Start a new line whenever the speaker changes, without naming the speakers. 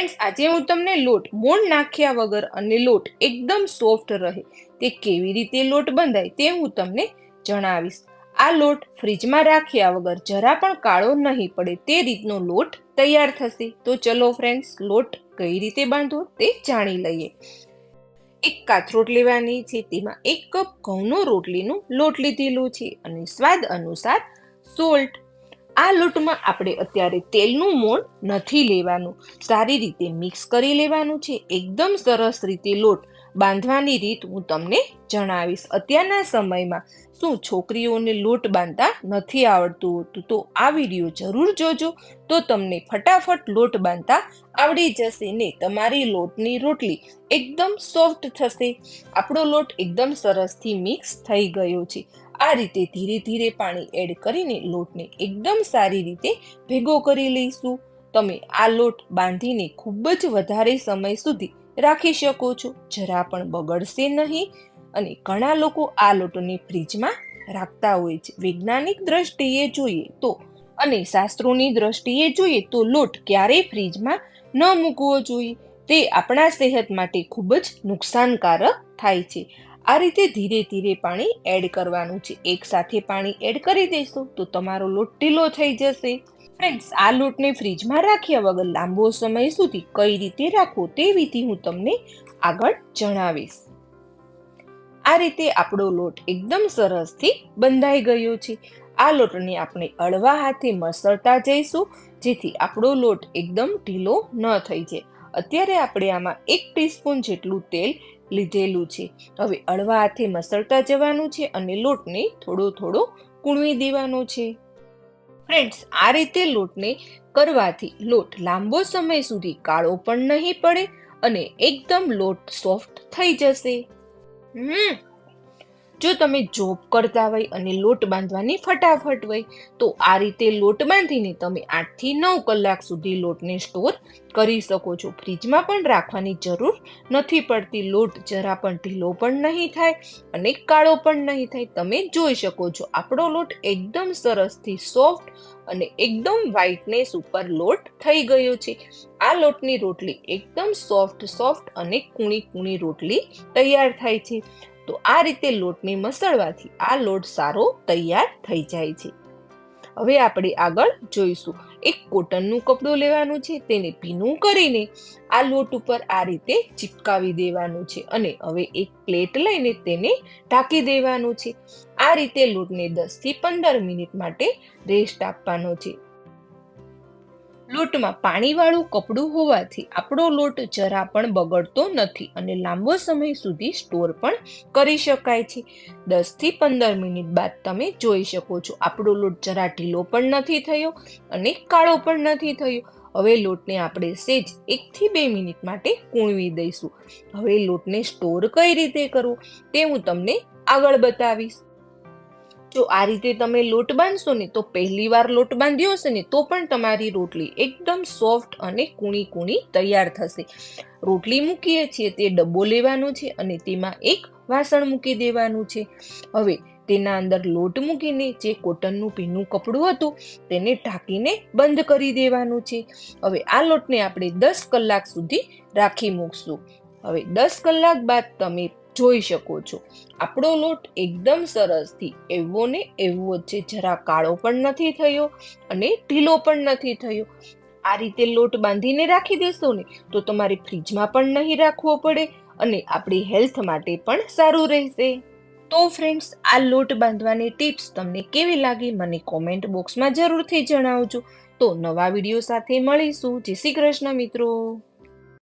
Friends આજે હું તમને લોટ મોણ નાખ્યા વગર અને લોટ એકદમ સોફ્ટ રહે. તે કેવી રીતે લોટ બંધાય તે હું તમને જણાવીશ. આ લોટ ફ્રીજમાં રાખ્યા વગર જરા પણ કાળો નહીં પડે તે રીતનો લોટ તૈયાર થશે. તો ચલો ફ્રેન્ડ્સ લોટ કઈ રીતે બાંધવો તે જાણી લઈએ. એક કાથરોટ લેવાની છે, તેમાં એક કપ ઘઉંનો રોટલીનું લોટ લીધેલું છે અને સ્વાદ અનુસાર સોલ્ટ આ લોટમાં આપણે અત્યારે તેલનું મોણ નથી લેવાનું. સારી રીતે મિક્સ કરી લેવાનું છે. એકદમ સરસ રીતે લોટ બાંધવાની રીત હું તમને જણાવીશ. અત્યારના સમયમાં શું છોકરીઓને લોટ બાંધતા નથી આવડતું હોતું? તો આ વીડિયો જરૂર જોજો. તો તમને ફટાફટ લોટ બાંધતા આવડી જશે ને તમારી લોટની રોટલી એકદમ સોફ્ટ થશે. આપણો લોટ એકદમ સરસથી મિક્સ થઈ ગયો છે. આ રીતે ધીરે ધીરે પાણી એડ કરીને લોટને એકદમ સારી રીતે ભેગો કરી લઈશું. તમે આ લોટ બાંધીને ખૂબ જ વધારે સમય સુધી રાખી શકો છો. જરા પણ બગડશે નહીં. અને ઘણા લોકો આ લોટને ફ્રીજમાં રાખતા હોય છે. વૈજ્ઞાનિક દ્રષ્ટિએ જોઈએ તો અને શાસ્ત્રોની દ્રષ્ટિએ જોઈએ તો લોટ ક્યારેય ફ્રીજમાં ન મૂકવો જોઈએ. તે આપણા સેહત માટે ખૂબ જ નુકસાનકારક થાય છે. આ રીતે ધીરે ધીરે પાણી એડ કરવાનું છે. એક સાથે પાણી એડ કરી દેશો તો તમારો લોટ ઢીલો થઈ જશે. ફ્રેન્ડ્સ આ લોટને ફ્રીજમાં રાખ્યા વગર લાંબો સમય સુધી કઈ રીતે રાખવો તે વિધિ હું તમને આગળ જણાવીશ. આ રીતે આપણો લોટ એકદમ સરસથી બંધાઈ ગયો છે. આ લોટને આપણે અળવા હાથે મસળતા જઈશું, જેથી આપણો લોટ એકદમ ઢીલો ન થઈ જાય. અત્યારે આપણે આમાં એક ટીસ્પૂન જેટલું તેલ લીધેલું છે. હવે અળવા હાથે મસળતા જવાનું છે અને લોટને થોડો થોડો કૂણવી દેવાનો છે. ફ્રેન્ડ્સ, આ રીતે લોટને કરવાથી લોટ લાંબો સમય સુધી કાળો પણ નહીં પડે અને એકદમ લોટ સોફ્ટ થઈ જશે. હમ જો તમે જોબ કરતા હોય અને લોટ બાંધવાની ફટાફટ હોય, તો આ રીતે લોટ બાંધીને તમે આઠથી નવ કલાક સુધી લોટને સ્ટોર કરી શકો છો. ફ્રીજમાં પણ રાખવાની જરૂર નથી પડતી. લોટ જરા પણ ઢીલો પણ નહીં થાય અને કાળો પણ નહીં થાય. તમે જોઈ શકો છો, આપણો લોટ એકદમ સરસથી સોફ્ટ અને એકદમ વ્હાઇટનેસ ઉપર લોટ થઈ ગયો છે. આ લોટની રોટલી એકદમ સોફ્ટ સોફ્ટ અને કૂણી કૂણી રોટલી તૈયાર થાય છે. તો આ રીતે લોટને મસળવાથી આ લોટ સારો તૈયાર થઈ જાય છે. હવે આપણે આગળ જોઈશું. એક કોટનનું કપડું લેવાનું છે, તેને ભીનું કરીને આ લોટ ઉપર આ રીતે ચિપકાવી દેવાનું છે અને હવે એક પ્લેટ લઈને તેને ઢાંકી દેવાનું છે. આ રીતે લોટને દસથી પંદર મિનિટ માટે રેસ્ટ આપવાનો છે. લોટમાં પાણીવાળું કપડું હોવાથી આપણો લોટ જરા પણ બગડતો નથી અને લાંબો સમય સુધી સ્ટોર પણ કરી શકાય છે. દસથી પંદર મિનિટ બાદ તમે જોઈ શકો છો, આપણો લોટ જરા ઢીલો પણ નથી થયો અને કાળો પણ નથી થયો. હવે લોટને આપણે સેજ એકથી બે મિનિટ માટે કૂણવી દઈશું. હવે લોટને સ્ટોર કઈ રીતે કરવો તે હું તમને આગળ બતાવીશ. જો આ રીતે તમે લોટ બાંધશો ને, તો પહેલી વાર લોટ બાંધ્યો હશે ને, તો પણ તમારી રોટલી એકદમ સોફ્ટ અને કૂણી કૂણી તૈયાર થશે. રોટલી મૂકીએ છીએ, તે ડબ્બો લેવાનો છે અને તેમાં એક વાસણ મૂકી દેવાનું છે. હવે તેના અંદર લોટ મૂકીને જે કોટનનું ભીનું કપડું હતું, તેને ઢાંકીને બંધ કરી દેવાનું છે. હવે આ લોટને આપણે દસ કલાક સુધી રાખી મૂકશું. હવે દસ કલાક બાદ તમે જોઈ શકો છો. આપણો લોટ એકદમ સરસથી એવો ને એવો જ છે જરા કાળો પણ નથી થયો અને ઢીલો પણ નથી થયો. આ રીતે લોટ બાંધીને રાખી દેશો ને તો તમારે ફ્રીજમાં પણ નહીં રાખવો પડે અને આપણી હેલ્થ માટે પણ સારું રહેશે. તો ફ્રેન્ડ્સ, આ લોટ બાંધવાની ટિપ્સ તમને કેવી લાગી મને કોમેન્ટ બોક્સમાં જરૂરથી જણાવજો. તો નવા વીડિયો સાથે મળીશું. જય શ્રી કૃષ્ણ મિત્રો.